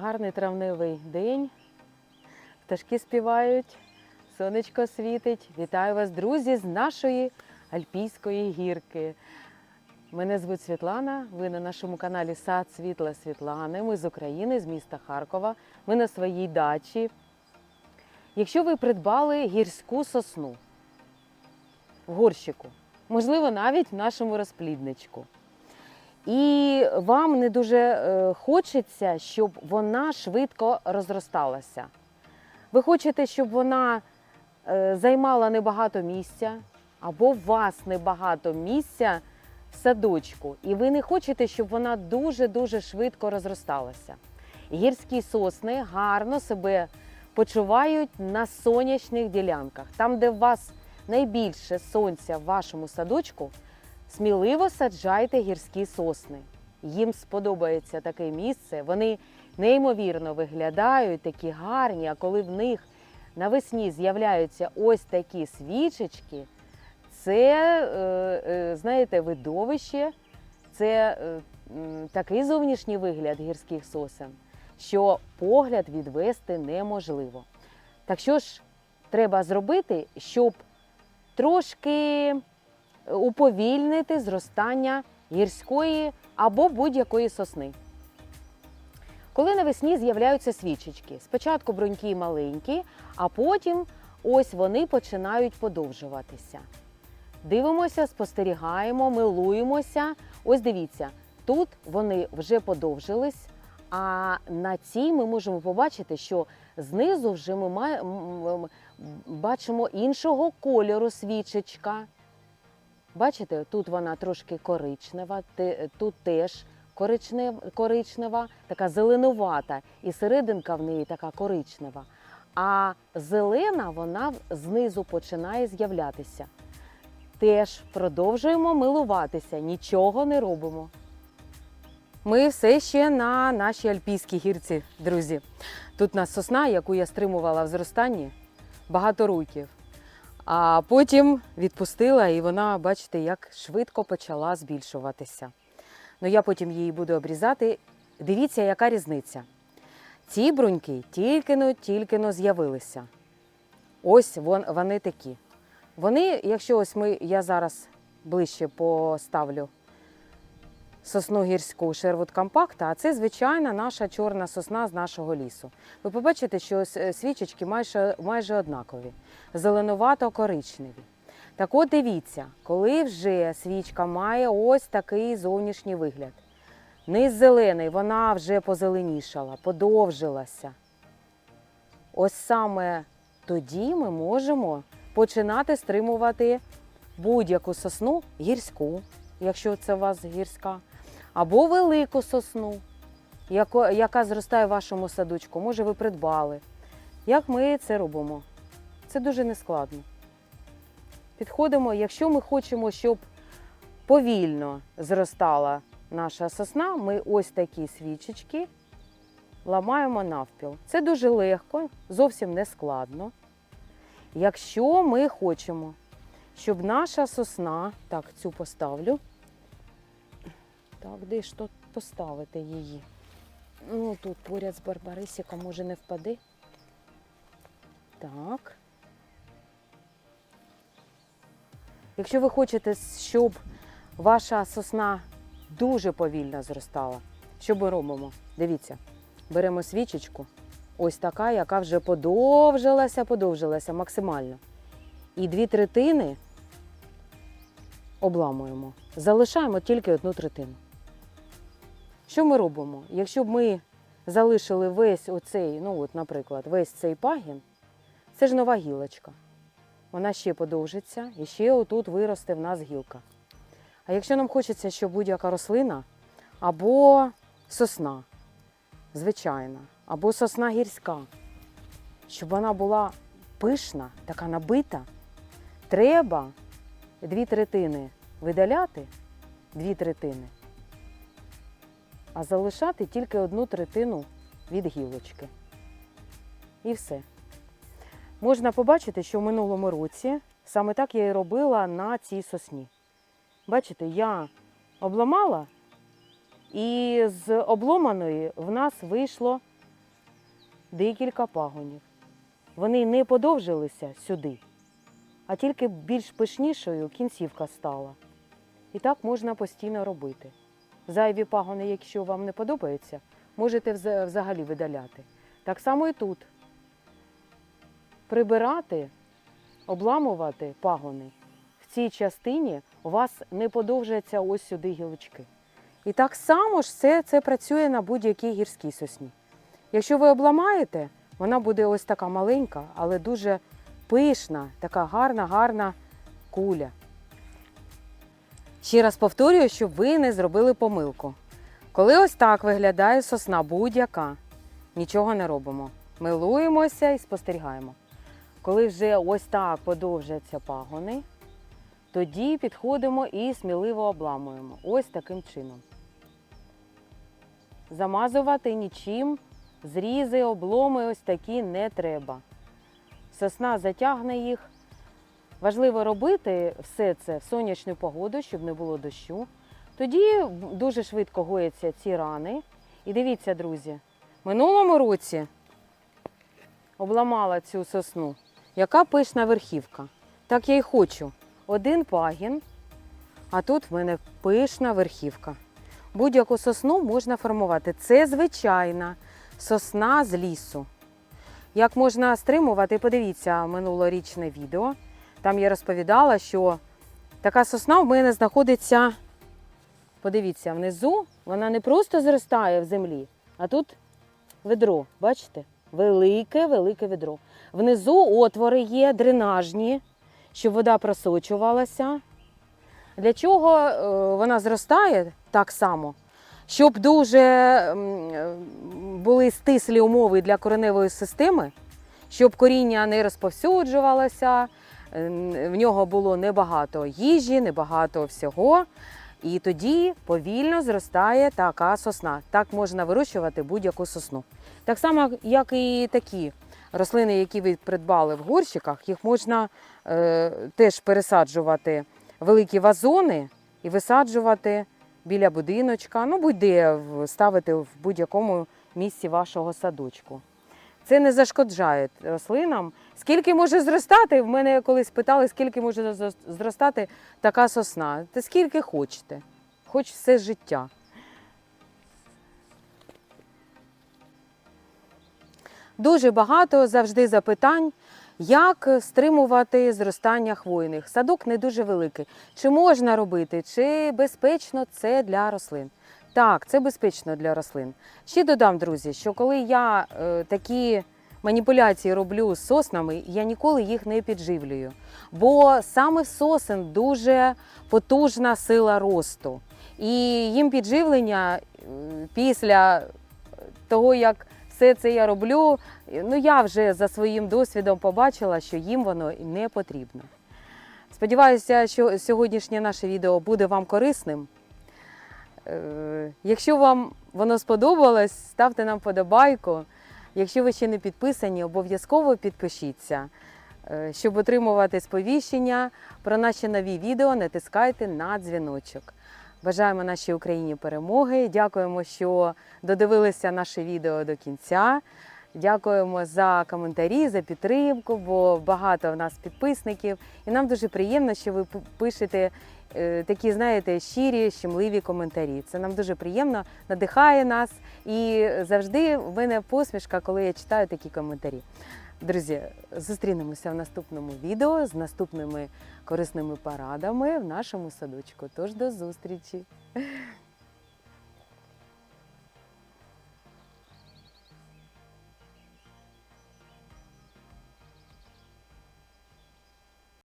Гарний травневий день. Пташки співають, сонечко світить. Вітаю вас, друзі, з нашої Альпійської гірки. Мене звуть Світлана. Ви на нашому каналі Сад Світла Світлани. Ми з України, з міста Харкова. Ми на своїй дачі. Якщо ви придбали гірську сосну в горщику, можливо, навіть в нашому розплідничку. І вам не дуже е, хочеться, щоб вона швидко розросталася. Ви хочете, щоб вона е, займала небагато місця, або у вас небагато місця в садочку, і ви не хочете, щоб вона дуже-дуже швидко розросталася. Гірські сосни гарно себе почувають на сонячних ділянках. Там, де у вас найбільше сонця в вашому садочку, сміливо саджайте гірські сосни. Їм сподобається таке місце. Вони неймовірно виглядають, такі гарні, а коли в них навесні з'являються ось такі свічечки, це, е, е, знаєте, видовище, це е, такий зовнішній вигляд гірських сосен, що погляд відвести неможливо. Так що ж треба зробити, щоб трошки уповільнити зростання гірської або будь-якої сосни. Коли навесні з'являються свічечки, спочатку бруньки маленькі, а потім ось вони починають подовжуватися. Дивимося, спостерігаємо, милуємося. Ось дивіться, тут вони вже подовжились, а на цій ми можемо побачити, що знизу вже ми бачимо іншого кольору свічечка. Бачите, тут вона трошки коричнева, тут теж коричнева, така зеленувата, і серединка в неї така коричнева. А зелена вона знизу починає з'являтися. Теж продовжуємо милуватися, нічого не робимо. Ми все ще на нашій альпійській гірці, друзі. Тут у нас сосна, яку я стримувала в зростанні багато років. А потім відпустила, і вона, бачите, як швидко почала збільшуватися. Ну, я потім її буду обрізати. Дивіться, яка різниця. Ці бруньки тільки-но, тільки-но з'явилися. Ось вон, вони такі. Вони, якщо ось ми, я зараз ближче поставлю сосну гірську Sherwood Compact, а це звичайна наша чорна сосна з нашого лісу. Ви побачите, що е, свічечки майже, майже однакові, зеленувато-коричневі. Так от дивіться, коли вже свічка має ось такий зовнішній вигляд. Низ зелений, вона вже позеленішала, подовжилася. Ось саме тоді ми можемо починати стримувати будь-яку сосну гірську, якщо це у вас гірська, або велику сосну, яка зростає в вашому садочку. Може, ви придбали. Як ми це робимо? Це дуже нескладно. Підходимо, якщо ми хочемо, щоб повільно зростала наша сосна, ми ось такі свічечки ламаємо навпіл. Це дуже легко, зовсім не складно. Якщо ми хочемо, щоб наша сосна, так, цю поставлю. Так, де ж тут поставити її? Ну, тут поряд з барбарисиком, може, не впаде. Так. Якщо ви хочете, щоб ваша сосна дуже повільно зростала, що ми робимо? Дивіться, беремо свічечку, ось така, яка вже подовжилася, подовжилася максимально. І дві третини обламуємо. Залишаємо тільки одну третину. Що ми робимо? Якщо б ми залишили весь оцей, ну от, наприклад, весь цей пагін, це ж нова гілочка. Вона ще подовжиться і ще отут виросте в нас гілка. А якщо нам хочеться, щоб будь-яка рослина або сосна, звичайна, або сосна гірська, щоб вона була пишна, така набита, треба дві третини видаляти, дві третини, а залишати тільки одну третину від гілочки. І все. Можна побачити, що в минулому році саме так я і робила на цій сосні. Бачите, я обламала, і з обломаної в нас вийшло декілька пагонів. Вони не подовжилися сюди, а тільки більш пишнішою кінцівка стала. І так можна постійно робити. Зайві пагони, якщо вам не подобається, можете взагалі видаляти. Так само і тут. Прибирати, обламувати пагони. В цій частині у вас не подовжуються ось сюди гілочки. І так само ж все це працює на будь-якій гірській сосні. Якщо ви обламаєте, вона буде ось така маленька, але дуже пишна, така гарна, гарна куля. Ще раз повторюю, щоб ви не зробили помилку. Коли ось так виглядає сосна будь-яка, нічого не робимо. Милуємося і спостерігаємо. Коли вже ось так подовжаться пагони, тоді підходимо і сміливо обламуємо. Ось таким чином. Замазувати нічим, зрізи, обломи ось такі не треба. Сосна затягне їх. Важливо робити все це в сонячну погоду, щоб не було дощу. Тоді дуже швидко гояться ці рани. І дивіться, друзі, минулому році обламала цю сосну. Яка пишна верхівка. Так я й хочу. Один пагін, а тут в мене пишна верхівка. Будь-яку сосну можна формувати. Це звичайна сосна з лісу. Як можна стримувати, подивіться минулорічне відео. Там я розповідала, що така сосна в мене знаходиться, подивіться, внизу вона не просто зростає в землі, а тут ведро, бачите? Велике, велике ведро. Внизу отвори є дренажні, щоб вода просочувалася. Для чого е, вона зростає так само? Щоб дуже е, були стислі умови для кореневої системи, щоб коріння не розповсюджувалося, в нього було небагато їжі, небагато всього. І тоді повільно зростає така сосна. Так можна вирощувати будь-яку сосну. Так само, як і такі рослини, які ви придбали в горщиках, їх можна е, теж пересаджувати в великі вазони і висаджувати біля будиночка, ну будь-де ставити в будь-якому місці вашого садочку. Це не зашкоджає рослинам. Скільки може зростати? В мене колись питали, скільки може зростати така сосна. Та скільки хочете, хоч все життя. Дуже багато завжди запитань, як стримувати зростання хвойних. Садок не дуже великий. Чи можна робити, чи безпечно це для рослин? Так, це безпечно для рослин. Ще додам, друзі, що коли я е, такі маніпуляції роблю з соснами, я ніколи їх не підживлюю. Бо саме сосен дуже потужна сила росту. І їм підживлення е, після того, як все це я роблю, ну я вже за своїм досвідом побачила, що їм воно не потрібно. Сподіваюся, що сьогоднішнє наше відео буде вам корисним. Е, Якщо вам воно сподобалось, ставте нам подобайку. Якщо ви ще не підписані, обов'язково підпишіться. Е, Щоб отримувати сповіщення про наші нові відео, натискайте на дзвіночок. Бажаємо нашій Україні перемоги. Дякуємо, що додивилися наше відео до кінця. Дякуємо за коментарі, за підтримку, бо багато в нас підписників. І нам дуже приємно, що ви пишете такі, знаєте, щирі, щемливі коментарі. Це нам дуже приємно, надихає нас. І завжди в мене посмішка, коли я читаю такі коментарі. Друзі, зустрінемося в наступному відео з наступними корисними порадами в нашому садочку. Тож до зустрічі!